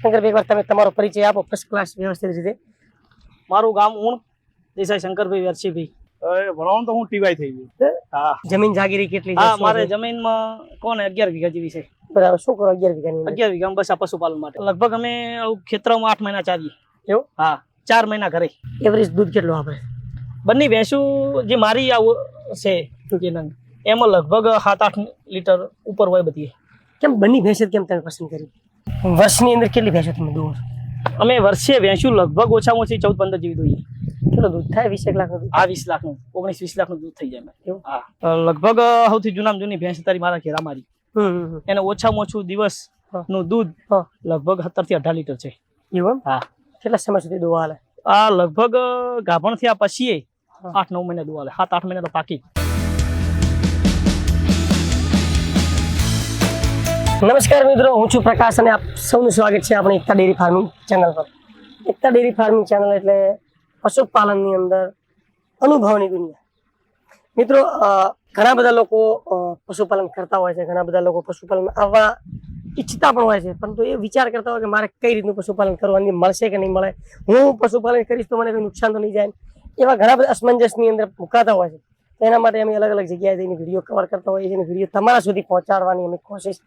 શંકરભાઈ એકવાર તમે તમારો પરિચય આપો ફર્સ્ટ ક્લાસ વ્યવસ્થિત રીતે. મારું ગામ ઊણ દેસાઈ શંકરભાઈ વેરસીભાઈ હવે ભણવાનું તો હું ટીવાય થઈ ગયું. હા? જમીન જાગીરી કેટલી હા મારે જમીનમાં કોને અગિયાર વીઘા જેવી છે. બરાબર શું કરો અગિયાર વીઘાની અગિયાર વીઘા બસ આ પશુપાલન માટે. લગભગ અમે ખેતરમાં આઠ મહિના ચાલીએ. એવું? હા ચાર મહિના ઘરે. એવરેજ દૂધ કેટલું આપે? બંને ભેંસું જે મારી આ છે એમાં લગભગ સાત આઠ લીટર ઉપર હોય બધી કેમ બની ભેંસ કેમ તમે પસંદ કરી? વર્ષની અંદર કેટલી ભેંસો તમે દોવો છો? અમે વર્ષે ભેંસું લગભગ ઓછામાં ઓછી ચૌદ પંદર જેવી દોઈએ કેટલું દૂધ થાય? વીસ એક લાખ આ વીસ લાખનું ઓગણીસ વીસ લાખનું દૂધ થઈ જાય હા. લગભગ સૌથી જૂનામાં જૂની ભેંસ તારી મારા ઘેરા મારી. એને ઓછામાં ઓછું દિવસનું દૂધ લગભગ સત્તરથી અઢાર લીટર છે. એવું હા. કેટલા સમય સુધી દોવા હાલે? આ લગભગ ગાભણ થયા પછી. આઠ નવ મહિના દોવા લે સાત આઠ મહિના તો પાકી. નમસ્કાર મિત્રો, હું છું પ્રકાશ અને આપ સૌનું સ્વાગત છે આપણી એકતા ડેરી ફાર્મિંગ ચેનલ પર. એકતા ડેરી ફાર્મિંગ ચેનલ એટલે પશુપાલનની અંદર અનુભવની દુનિયા. મિત્રો ઘણા બધા લોકો પશુપાલન કરતા હોય છે, ઘણા બધા લોકો પશુપાલન આવવા ઈચ્છતા પણ હોય છે, પરંતુ એ વિચાર કરતા હોય કે મારે કઈ રીતનું પશુપાલન કરવાની મળશે કે નહીં મળે, હું પશુપાલન કરીશ તો મને કોઈ નુકસાન તો નહીં જાય, એવા ઘણા બધા અસમંજસની અંદર મુકાતા હોય છે. એના માટે અમે અલગ અલગ જગ્યાએ જઈને વીડિયો કવર કરતા હોઈએ છીએ વીડિયો તમારા સુધી પહોંચાડવાની અમે કોશિશ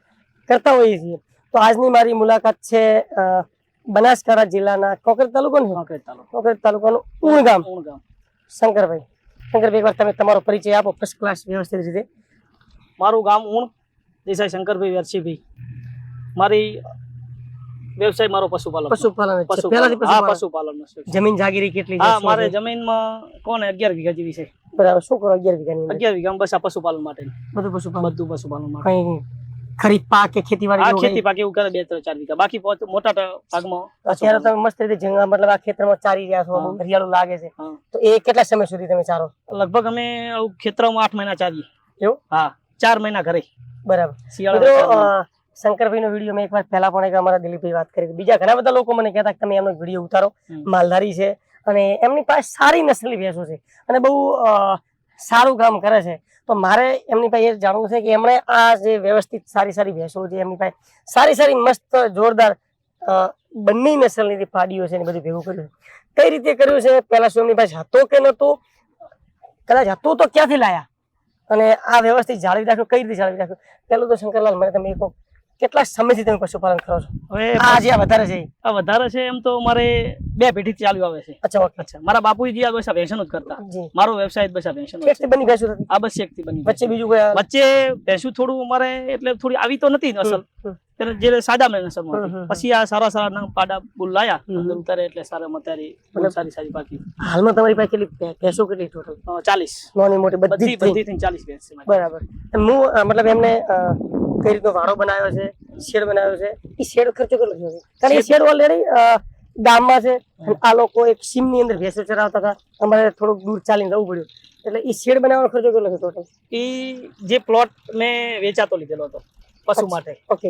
કરતા હોઈએ છીએ. તો આજની મારી મુલાકાત છે બનાસકાંઠા જિલ્લાના કોકર તાલુકો ને કોંકરેજ તાલુકો. કોકર તાલુકાનું ઉણ ગામ. ઊણ ગામ. શંકરભાઈ શંકરભાઈ એકવાર તમે તમારો પરિચય આપો ફર્સ્ટ ક્લાસ વ્યવસ્થિત રીતે. મારું ગામ ઉણ દેસાઈ શંકરભાઈ વેરસીભાઈ. મારી વ્યવસાય મારો પશુપાલન પશુપાલન. પશુપાલન. હા પશુપાલન. જમીન જાગીરી કેટલી છે? હા મારે? જમીનમાં કોને અગિયાર વીઘા જેવી છે? બરાબર શું કરો અગિયાર વીઘાની અંદર? અગિયાર વીઘા બસ આ પશુપાલન માટે બધું પશુપાલન. બધું પશુપાલન માટે કઈ ખરીફ પાક કે ખેતીવાડી આ ખેતી? પાક એવું કરે બે ત્રણ ચાર વીઘા. બાકી મોટા ભાગમાં અત્યારે તમે મસ્ત રીતે જંગલ મતલબ આ ખેતરમાં ચારી રહ્યા છો હરિયાળું લાગે છે. તો એ કેટલા સમય સુધી તમે ચારો? લગભગ અમે ખેતરમાં આઠ મહિના ચાલીએ એવું? હા. ચાર મહિના ઘરે. બરાબર. શિયાળો શંકરભાઈ નો વીડિયો મેં એકવાર પહેલા પણ એક અમારા દિલીપભાઈ વાત કરી. બીજા ઘણા બધા લોકો મને કહેતા કે તમે એમનો વીડિયો ઉતારો. માલધારી છે. અને એમની પાસે સારી નસલી ભેંસો છે. અને બહુ સારું કામ કરે છે. તો મારે એમની પાસે એ જાણવું છે કે એમણે આ જે વ્યવસ્થિત સારી સારી ભેંસો છે એમની પાસે સારી સારી મસ્ત જોરદાર બંને જે પાડીઓ છે એને બધું ભેગું કર્યું છે. કઈ રીતે કર્યું છે? પહેલાં શું એમની પાસે હતો કે નહોતું? કદાચ હતું તો ક્યાંથી લાયા? અને આ વ્યવસ્થિત જાળવી રાખ્યો, કઈ રીતે જાળવી રાખ્યું? પહેલું તો શંકરલાલ, મને તમે એક કેટલા સમયથી તમે પશુપાલન કરો છો? હવે આજે આ વધારે છે. આ વધારે છે એમ તો મારે બે પેઢી ચાલુ આવે છે. અચ્છા ઓકે. અચ્છા મારા બાપુજી આ બસ આ ભેંસનું જ કરતા. મારો વ્યવસાય બસ આ ભેંસનો જ એક બની ભેંસો હતી? આ બસ શેકથી બની વચ્ચે બીજું આ- વચ્ચે ભેંસું થોડું મારે એટલે થોડી આવી તો નથી અસલ. જે સાદા મેં. હમ, પછી આ સારા સારા ના પાડા બુલ લાયા. ઉતારે એટલે સારા મતારી સારી સારી પાકી હાલમાં તમારી પાસે કેટલી ભેંસો કેટલી ટોટલ ચાલીસ. નાની મોટી બધી બધી થઈને ચાલીસ ભેંસ બરાબર. હું મતલબ એમને કઈ રીતનો વાડો બનાવ્યો છે શેડ બનાવ્યો છે એ શેડ ખર્ચો કેટલો થયો કારણ કે શેડ ઓલરેડી ગામમાં છે આ લોકો એક સીમની અંદર ભેંસો ચરાવતા હતા. અમારે થોડુંક દૂર ચાલીને જવું પડ્યું. એટલે એ શેડ બનાવવાનો ખર્ચો કેટલો થયો ટોટલ એ જે પ્લોટ મેં વેચાતો લીધેલો હતો પશુ માટે. ઓકે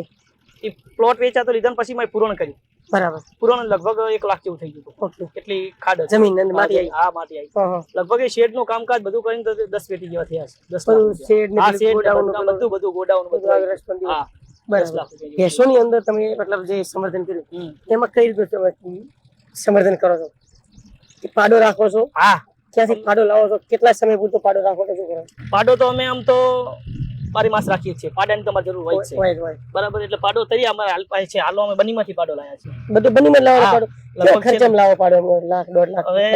એ પ્લોટ વેચાતો લીધો પછી મેં પૂરણ કર્યું. બરાબર. પૂરણ લગભગ એક લાખ જેવું થઈ ગયું. ઓકે. એટલી ખાડ જમીન અને માટી આવી હા માટી આવી. લગભગ એ શેડનું કામકાજ બધું કરીને તો દસ પેટી જેવા થયા છે. દસ શેડ ને શેડ ગોડાઉન બધું બધું ગોડાઉન બધું. હા બરાબર લાખની અંદર તમે મતલબ જે સમર્થન કર્યું એમાં કઈ રીતે તમે સમર્થન કરો છો? પાડો રાખો છો? હા. ક્યાંથી પાડો લાવો છો? કેટલા સમય પૂરતો પાડો રાખો છો? શું કરો પાડો તો અમે આમ તો બારી માસ રાખીએ છીએ. પાડાની તમારે જરૂર હોય છે. બરાબર એટલે પાડો તરી અમારે હાલ પાસે છે. હાલો અમે બનીમાંથી પાડો લાયા છે બધું બની માં લાવો પાડો. ખર્ચમ લાવો પાડો લાખ દોઢ લાખ હવે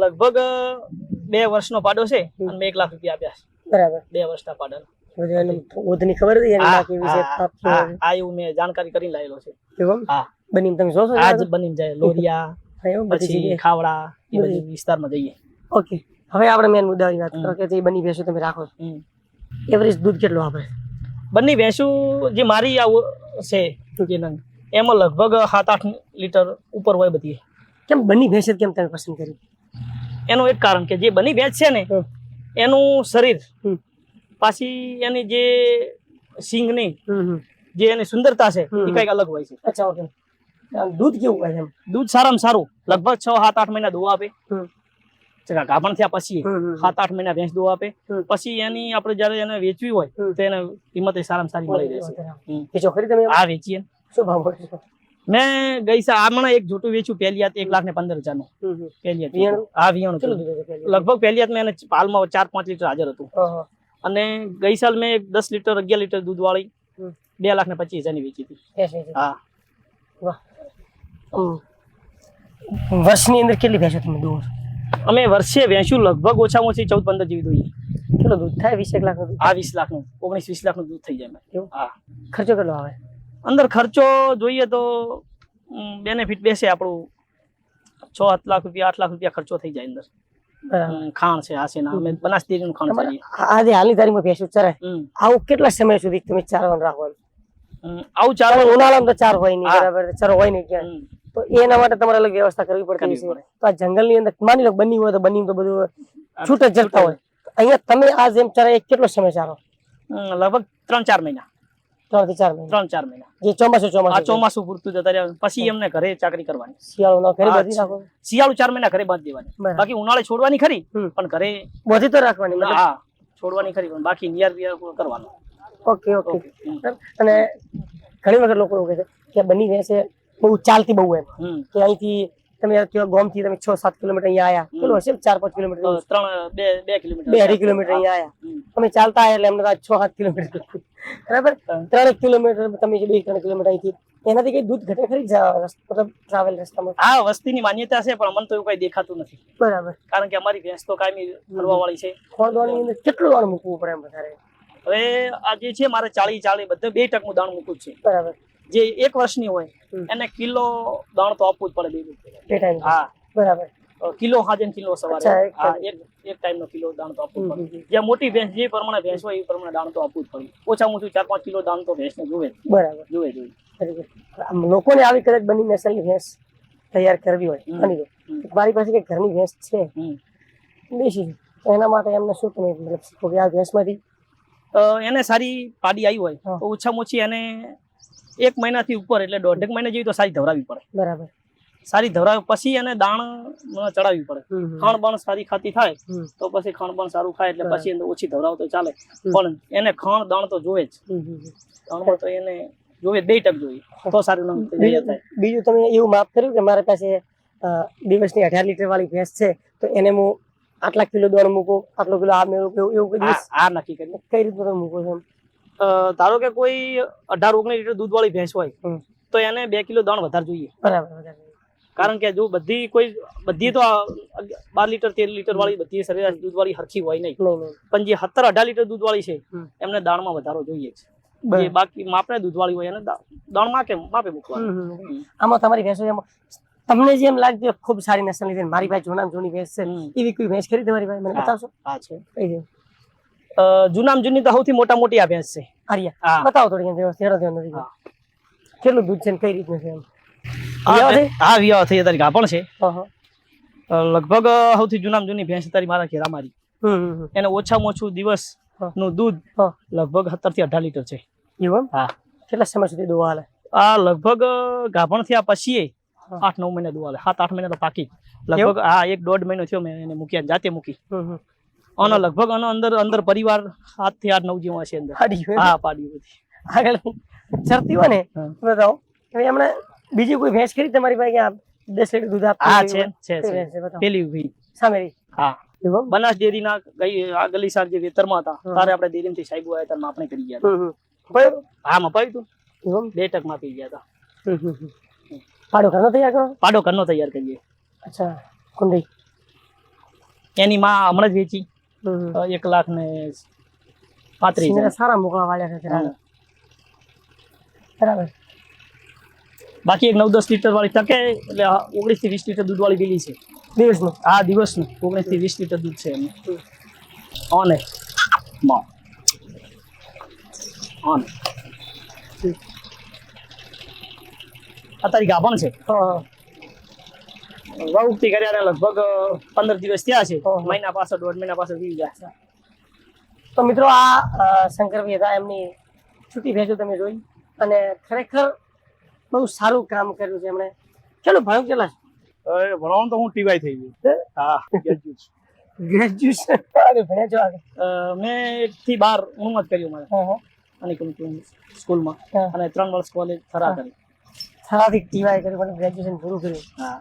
લગભગ બે વર્ષનો પાડો છે અને મેં એક લાખ રૂપિયા આપ્યા છે. બરાબર. બે વર્ષના પાડા બધું ઓધની ખબર હતી એની. આ એવું મેં જાણકારી કરીને લાયેલો છે. એવું હા. બની તમે જોશો આ જ બની જાય લોરિયા પછી ખાવડા એ બધી. વિસ્તારમાં જઈએ. ઓકે. હવે આપણે મેન મુદ્દાની વાત કરો કે જે બની ભેંસો તમે રાખો છો. એવરેજ દૂધ કેટલું આપે? બંને ભેંસું જે મારી આવું છે જે એમાં લગભગ સાત આઠ લીટર ઉપર હોય બધી. કેમ બની ભેંસ જ કેમ તમે પસંદ કરી? એનું એક કારણ કે જે બની ભેંસ છે ને એનું શરીર પાછી એની જે સિંગની હમ હમ. જે એની સુંદરતા છે એ કંઈક અલગ હોય છે. અચ્છા ઓકે. દૂધ કેવું હોય એમ? દૂધ સારામાં સારું. લગભગ છ સાત આઠ મહિના દૂધ આપે. ગાભણ થયા પછી. સાત આઠ મહિના ભેંસ દો આપે. પછી એની આપણે જયારે એને વેચવી હોય તો એને કિંમત સારામાં સારી મળી રહેશે? આ વેચીએ. શું ભાવ મેં ગઈ સા હમણાં એક જોટું વેચ્યું પહેલી હાથ એક લાખ ને પંદર હજારનું. પહેલી હાથ? હા વિયાણું પહેલી? લગભગ પહેલી હાથ મેં એને હાલમાં ચાર પાંચ લીટર હાજર હતું. અને ગઈ સાલ મેં એક દસ લીટર અગિયાર લીટર દૂધ વાળી બે લાખ ને પચીસ હજારની વેચી હતી. હા. વર્ષની અંદર કેટલી ભેંસો તમે છો? અમે વર્ષે વેચ્યું લગભગ ઓછામાં ઓછી ચૌદ પંદર જેવી દોઈએ. કેટલો દૂધ થાય? વીસ એક લાખ આ વીસ લાખનું ઓગણીસ વીસ લાખનું દૂધ થઈ જાય. એવું? હા. ખર્ચો કેટલો આવે? અંદર ખર્ચો જોઈએ તો બેનિફિટ બેસે આપણું. છ સાત લાખ રૂપિયા આઠ લાખ રૂપિયા ખર્ચો થઈ જાય અંદર. ખાણ છે આ છે ને અમે બનાસ ડેરીનું ખાણ તમારે આજે હાલની તારીખમાં ભેંસું ચરે. આવું કેટલા સમય સુધી તમે ચારવાનું રાખવાનું? આવું ચાર ચાલો ઉનાળામાં તો ચાર હોય નહીં. બરાબર ચરો હોય નહીં ક્યાં તો એના માટે તમારે અલગ વ્યવસ્થા કરવી પડતી પડે. તો આ જંગલની અંદર માની લો બની હોય તો બની તો બધું છૂટ જ જતા હોય. અહીંયા તમે આ જેમ ચરાય કેટલો સમય ચારો લગભગ ત્રણ ચાર મહિના. ત્રણથી ચાર મહિના. ત્રણ ચાર મહિના. જે ચોમાસું ચોમાસું છે. ચોમાસું પૂરતું જતા રહ્યા પછી એમને ઘરે ચાકરી કરવાની. શિયાળો ઘરે હા, રાખો શિયાળુ ચાર મહિના ઘરે બાંધી દેવાની. બાકી ઉનાળે છોડવાની ખરી પણ ઘરે બધી તો રાખવાની હા છોડવાની ખરી પણ બાકી નિયર કરવાનું. Okay okay. અને ઘણી વખત લોકો એવું કહે છે કે બની ભેંસે બહુ ચાલતી બહુ એમ. કે અહીંથી તમે ગોમ ગોમથી તમે છ સાત કિલોમીટર અહીંયા આયા. કેટલું હશે ચાર પાંચ કિલોમીટર ત્રણ બે બે કિલોમીટર. બે અઢી કિલોમીટર અહીંયા આયા. હમ. તમે ચાલતા આયા એટલે અમને છ સાત કિલોમીટર બરાબર. ત્રણ કિલોમીટર તમે બે ત્રણ કિલોમીટર અહીંથી એનાથી કઈ દૂધ ઘટે ખરી? રસ્ત- મતલબ ટ્રાવેલ રસ્તામાં? હા વસ્તીની માન્યતા છે પણ અમને તો એવું કઈ દેખાતું નથી. બરાબર. કારણ કે અમારી ભેંસ તો કાયમી ફરવા વાળી છે. ખોડવાની અંદર કેટલું દાણ મૂકવું પડે એમ વધારે? હવે આ જે છે મારે ચાળી ચાળી બધે બે ટકનું દાણ મૂકવું છે. બરાબર. જે એક વર્ષની હોય એને કિલો દાણ તો આપવું જ પડે બે રૂપિયા હા. બરાબર. કિલો હાજર કિલો સવારે. હા એક એક ટાઈમ નો કિલો દાણ તો આપવું પડે. જે મોટી ભેંસ જે પ્રમાણે ભેંસ હોય એ પ્રમાણે દાણ તો આપવું જ પડે. ઓછામાં ઓછું ચાર પાંચ કિલો દાણ તો ભેંસને જોવે બરાબર. જોવે. આમ લોકોને આવી કદાચ બની નસલની ભેંસ તૈયાર કરવી હોય. માની લો મારી પાસે કઈ ઘરની ભેંસ છે. દેશી એના માટે એમને શું તમે મતલબ શીખો કે આ ભેંસમાંથી? એને સારી પાડી આવી હોય તો ઓછામાં ઓછી એને એક મહિનાથી ઉપર એટલે દોઢેક મહિના જેવી તો સારી ધવરાવી પડે. બરાબર. સારી ધવરાવી પછી એને દાણ ચડાવવી પડે. ખણ બાણ સારી ખાતી થાય તો પછી ખાણ બણ સારું ખાય એટલે પછી એને ઓછી ધવરાવ તો ચાલે. પણ એને ખાણ દાણ તો જોવે જ. દાણમાં તો એને જોવે બે ટક જોઈએ તો સારું નામ બીજું તમે એવું માફ કર્યું કે મારી પાસે દિવસની અઢાર લીટર વાળી ભેંસ છે તો એને હું આટલા કિલો દોડ મૂકો આટલો કિલો આ મેળવું એવું એવું આ નક્કી કરી કઈ રીતનું તમે મૂકો છો ધારો કે કોઈ અઢાર ઓગણીસ લીટર દૂધ વાળી ભેંસ હોય તો એને બે કિલો દાણ વધારે જોઈએ. બરાબર કારણ કે જો બધી કોઈ બધી તો બાર લીટર તેર લીટર વાળી બધી સરેરાશ દૂધ વાળી હરખી હોય નહીં. પણ જે સત્તર અઢાર લીટર દૂધ વાળી છે એમને દાણમાં વધારો જોઈએ છે જે બાકી માપને દૂધ વાળી હોય એને દાણ કે માપે મૂકવાનું. આમાં તમારી ભેંસો એમાં તમને જેમ લાગતી ખૂબ સારી નસલની લીધી મારી પાસે જૂના જૂની ભેંસ છે. એવી કોઈ ભેંસ ખરી તમારી પાસે? મને બતાવશો? હા છે. કઈ જૂનામાં જૂની તો સૌથી મોટા મોટી આ ભેંસ છે. બતાવો થોડી વ્યવસ્થિત હેડો ધ્યાન નથી. કેટલું દૂધ છે ને કઈ રીતનું છે એમ? વિવાહ હા વિવાહ થઈ તારી ગાભણ છે. લગભગ સૌથી જૂનામાં જૂની ભેંસ તારી મારા ઘેરા મારી. એને ઓછામાં ઓછું દિવસનું દૂધ લગભગ સત્તરથી અઢાર લીટર છે. એવું હા. કેટલા સમય સુધી દોવા હાલે? આ લગભગ ગાભણ થયા પછી. આઠ નવ મહિના દુવાલે સાત આઠ મહિના તો પાકી. લગભગ આ એક દોઢ મહિનો થયો મેં એને મૂક્યા જાતે મૂકી. હમ. લગભગ આનો અંદર અંદર પરિવાર સાતથી આઠ નવ જેવા છે અંદર. હા પાડ્યું બધી આગળ ચરતી હોય ને બતાવો. હમણાં બીજી કોઈ ભેંસ ખરી તમારી પાસે આ દસ લીટર દૂધ આપતી હા છે છે પેલી ઊભી. સામેરી. હા. બનાસ ડેરી ના ગઈ આ ગલીસાર જે વેતરમાં હતા તારે આપણે થી સાહેબ આવ્યા હતા આપણે કરી ગયા હતા. હા મપાયું તું? બે ટક માપી ગયા હતા. પાડો ઘરનો તૈયાર કરો? પાડો ઘરનો તૈયાર કરીએ. અચ્છા કુંડી. એની માં હમણાં જ વેચી. એક લાખ ને પાંત્રીસ સારા મોકળા વાળ્યા છે બરાબર. બાકી એક નવ દસ લીટર વાળી તકે એટલે ઓગણીસથી વીસ લીટર દૂધ વાળી ગયેલી છે. દિવસનું? આ દિવસનું. ઓગણીસથી વીસ લીટર દૂધ છે એનું ઓને માં ઓન આ તારી ગાભણ છે? હા, હા. વહુક્તિ કર્યા લગભગ પંદર દિવસ ત્યાં છે. મહિના પાછળ દોઢ મહિના પાછળ વી ગયા તો મિત્રો આ શંકરભાઈ હતા એમની છૂટી ભેજો તમે જોઈ. અને ખરેખર બહુ સારું કામ કર્યું છે એમણે. ચલો ભણ્યું કેટલા હવે ભણવાનું તો હું ટીવાય થઈ ગયું. હા. ગ્રેજ્યુએશન આગળ ભણ્યા છો આગળ. મેં એક થી બાર ઉણમત કર્યું મારે હા હા. અને કંપની સ્કૂલમાં. અને ત્રણ વર્ષ કોલેજ થરા કરી. થરાથી ટીવાય કર્યું પણ ગ્રેજ્યુએશન પૂરું કર્યું. હા.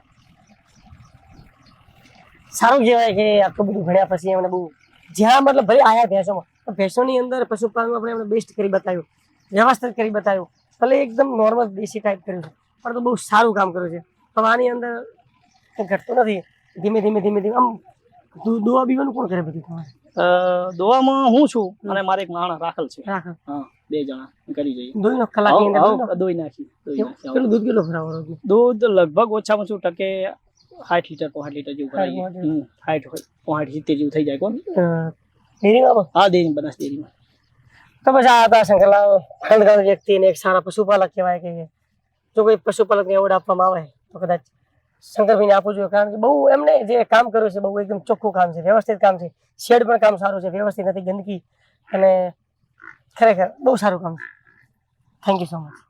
સારું કહેવાય કે આટલું બધું ભણ્યા પછી એમણે બહુ જ્યાં મતલબ ભલે આયા ભેંસોમાં ભેંસોની અંદર પશુપાલનમાં આપણે એમણે બેસ્ટ કરી બતાવ્યું વ્યવસ્થિત કરી બતાવ્યું ભલે એકદમ નોર્મલ દેશી ટાઈપ કર્યું છે પણ તો બહુ સારું કામ કર્યું છે. તો આની અંદર ઘટતું નથી. ધીમે ધીમે ધીમે ધીમે આમ દોવા બીવાનું કોણ કરે બધું તમારે? દોવામાં હું છું અને મારે એક માણસ રાખેલ છે. બે જણા કરી જઈએ. દોઈનો. હાવ, દોઈ નાખી દોઈ નાખી દૂધ કેટલો ભરાવો દૂધ લગભગ ઓછામાં ઓછું ટકે સાઠ લીટર પાંઠ લીટર જેવું ભરાય હમ, હોય પાંઠ સિત્તેર જેવું થઈ જાય કોણ? ડેરીમાં હા ડેરી બનાસ ડેરીમાં. તો પછી આ હતા શંકરલાલ ખંડગણ વ્યક્તિને એક સારા પશુપાલક કહેવાય કે જો કોઈ પશુપાલકને એવોર્ડ આપવામાં આવે તો કદાચ શંકરભાઈને આપવું જોઈએ કારણ કે બહુ એમને જે કામ કર્યું છે બહુ એકદમ ચોખ્ખું કામ છે વ્યવસ્થિત કામ છે. શેડ પણ કામ સારું છે વ્યવસ્થિત નથી ગંદકી અને ખરેખર બહુ સારું કામ છે. Thank you so much